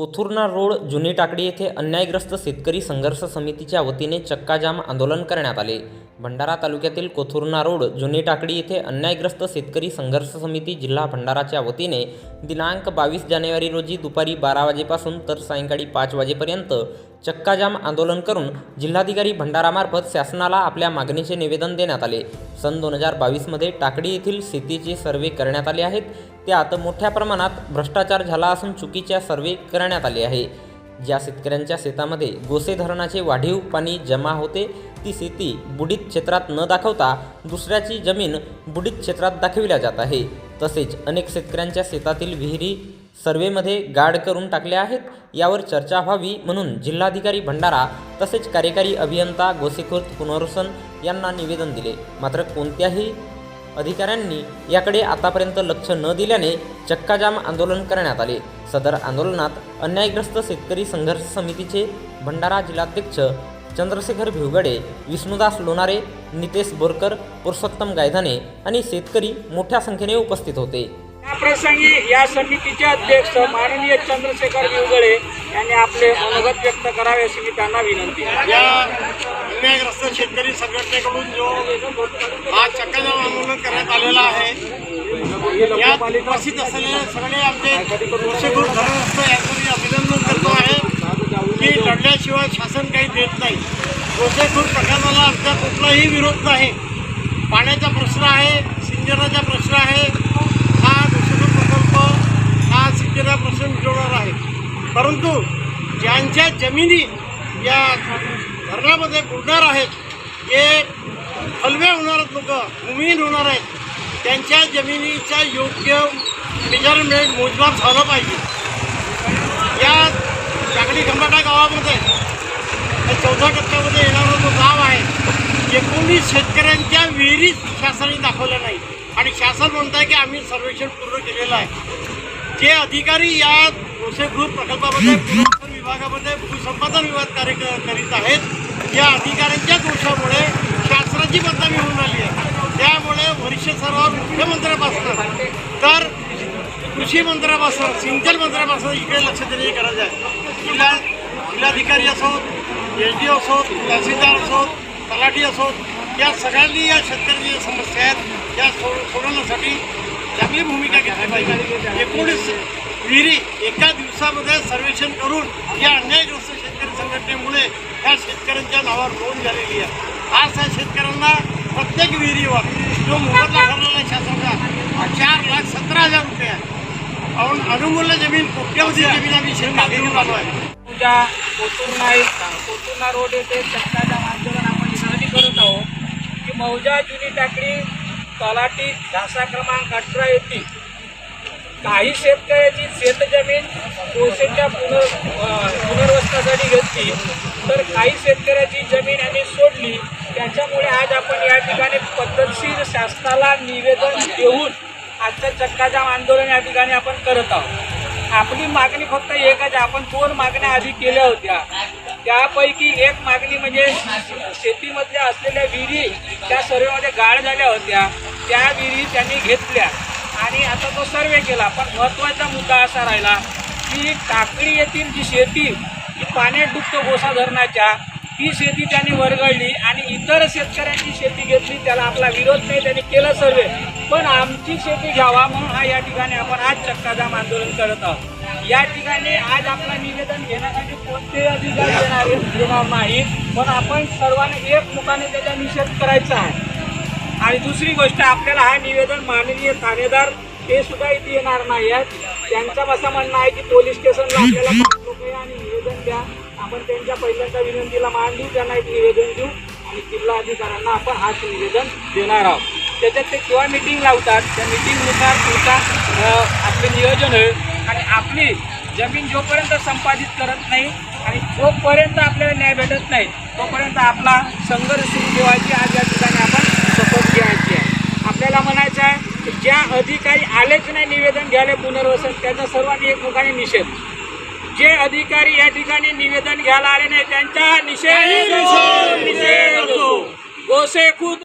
कोथुर्ना road जुनी टाकडी येथे अन्यायग्रस्त शेतकरी संघर्ष समितीच्या वतीने चक्काजाम आंदोलन करण्यात आले. भंडारा तालुक्यातील कोथुर्ना रोड जुनी टाकडी येथे अन्यायग्रस्त शेतकरी संघर्ष समिती जिल्हा भंडाराच्या वतीने दिनांक बावीस जानेवारी रोजी दुपारी बारा वाजेपासून तर सायंकाळी पाच वाजेपर्यंत चक्काजाम आंदोलन करून जिल्हाधिकारी भंडारामार्फत शासनाला आपल्या मागणीचे निवेदन देण्यात आले. सन दोन हजार बावीसमध्ये टाकडी येथील शेतीचे सर्वे करण्यात आले आहेत. त्यात मोठ्या प्रमाणात भ्रष्टाचार झाला असून चुकीच्या सर्वे करण्यात आले आहे. ज्या शेतकऱ्यांच्या शेतामध्ये गोसे धरणाचे वाढीव पाणी जमा होते ती शेती बुडीत क्षेत्रात न दाखवता दुसऱ्याची जमीन बुडीत क्षेत्रात दाखविल्या जात आहे. तसेच अनेक शेतकऱ्यांच्या शेतातील विहिरी सर्वेमध्ये गाड करून टाकल्या आहेत. यावर चर्चा व्हावी म्हणून जिल्हाधिकारी भंडारा तसेच कार्यकारी अभियंता गोसेखुर्द पुनर्वसन यांना निवेदन दिले. मात्र कोणत्याही अधिकाऱ्यांनी याकडे आतापर्यंत लक्ष न दिल्याने चक्काजाम आंदोलन करण्यात आले. सदर आंदोलनात अन्यायग्रस्त शेतकरी संघर्ष समितीचे भंडारा जिल्हाध्यक्ष चंद्रशेखर भिवगडे विष्णुदास लोणारे नितेश बोरकर पुरुषोत्तम गायधाने आणि शेतकरी मोठ्या संख्येने उपस्थित होते. या प्रसंगी या समितीचे अध्यक्ष माननीय चंद्रशेखर विवगळे यांनी आपले मनोगत व्यक्त करावे अशी मी त्यांना विनंती या अन्यायग्रस्त शेतकरी संघटनेकडून जो हा चक्काजाम आंदोलन करण्यात आलेला आहे यात उपस्थित असलेले सगळे आमचे कृषीभूत धरणस्थ यांचं मी अभिनंदन करतो आहे की लढल्याशिवाय शासन काही देत नाही. गोसेखूर प्रकरणाला आमचा कुठलाही विरोध नाही. पाण्याचा प्रश्न आहे सिंचनाचा प्रश्न आहे हा सिंचना प्रश्न मिटवणार आहे. परंतु ज्यांच्या जमिनी या धरणामध्ये बुडणार आहेत जे हलवे होणार आहेत लोक भूमिहीन होणार आहेत. त्यांच्या जमिनीचा योग्य मेजरमेंट मोजमाप झालं पाहिजे. या टाकडी खंबाटा गावामध्ये या चौथा टप्प्यामध्ये येणारा जो गाव आहे एकोणीस शेतकऱ्यांच्या विहिरीत शासनाने दाखवल्या नाही. आणि शासन म्हणत आहे की आम्ही सर्वेक्षण पूर्ण केलेलं आहे. जे अधिकारी या गोसेगृह प्रकल्पामध्ये पुनर्वसन विभागामध्ये भूसंपादन विभाग कार्य करीत आहेत या अधिकाऱ्यांच्या दोषामुळे शासनाची बदनामी होऊन आली आहे. त्यामुळे वरिष्ठ सर्व मुख्यमंत्र्यापासून तर कृषी मंत्र्यापासून सिंचन मंत्र्यापासून इकडे लक्ष देण्याची गरज आहे. जिल्हा जिल्हाधिकारी असोत एस डी असोत तहसीलदार असोत तलाठी असोत या सगळ्यांनी या शेतकऱ्यांच्या ज्या समस्या आहेत. त्या सोड सोडवण्यासाठी चांगली भूमिका घेतली पाहिजे. एकोणीस विहिरी एका दिवसामध्ये सर्वेक्षण करून या अन्यायग्रस्त शेतकरी संघटनेमुळे या शेतकऱ्यांच्या नावावर नोंद झालेली आहे. आज त्या शेतकऱ्यांना प्रत्येक विहिरीवर जो मोबदला ठरलेला आहे शासनाचा चार लाख सतरा हजार रुपये आहे. अनुमूल्य जमीन कोट्यवधी जमीन आम्ही शेत मागणी चालू आहे. पूजा कोथुर्ना कोथुर्ना रोड येथे चक्काजाम आंदोलन आपण करत आहोत? की मौजा जुनी टाकडी तलाठी घासा क्रमांक अठरा येथील काही शेतकऱ्याची शेतजमीन कोळसेच्या पुनर् अं, पुनर्वसनासाठी घेतली. तर काही शेतकऱ्याची जमीन यांनी सोडली. त्याच्यामुळे आज आपण या ठिकाणी पद्धतशीर शासनाला निवेदन देऊन आजचं चक्काजाम आंदोलन या ठिकाणी आपण करत आहोत. आपली मागणी फक्त एकच आपण दोन मागण्या आधी केल्या होत्या. त्यापैकी एक मागणी म्हणजे शेतीमधल्या असलेल्या विहिरी त्या सर्वेमध्ये गाळ झाल्या होत्या. त्या विहिरी त्यांनी घेतल्या. आणि आता तो सर्वे केला. पण महत्त्वाचा मुद्दा असा राहिला की टाकळी येथील जी शेती ही पाण्यात डुबतो गोसा धरणाच्या ती शेती त्यांनी वरगळली आणि इतर शेतकऱ्यांची शेती घेतली. त्याला आपला विरोध नाही. त्यांनी केलं सर्वे. पण आमची शेती घ्यावा म्हणून हा या ठिकाणी आपण आज चक्काजाम आंदोलन करत आहोत. या ठिकाणी आज आपलं निवेदन घेण्यासाठी कोणते अधिकारी येणार येणार नाहीत पण आपण सर्वांनी एकमुखाने त्याचा निषेध करायचा आहे. आणि दुसरी गोष्ट आपल्याला हा निवेदन माननीय थानेदार हे सुद्धा इथे येणार नाही आहेत. त्यांचं असं म्हणणं आहे की पोलीस स्टेशनला आपल्याला लोक आणि निवेदन द्या. आपण त्यांच्या पहिल्यांदा विनंतीला मान देऊ त्यांना एक निवेदन देऊ आणि जिल्हा अधिकाऱ्यांना आपण हाच निवेदन देणार आहोत. त्याच्यात ते केव्हा मिटिंग लावतात. त्या मिटिंगनुसार तुमचा आपले नियोजन होईल आणि आपली जमीन जोपर्यंत संपादित करत नाही आणि जोपर्यंत आपल्याला न्याय भेटत नाही तोपर्यंत आपला संघर्ष सुरू ठेवायची आज या ठिकाणी आपण शपथ घ्यायची आहे आपल्याला म्हणायचं आहे की ज्या अधिकारी आलेच नाही निवेदन घ्यायला पुनर्वसन त्याचा सर्वांनी एकमुखाने निषेध. जे अधिकारी या ठिकाणी निवेदन घ्यायला आले नाही त्यांचा निषेध निषेध गोसे खुद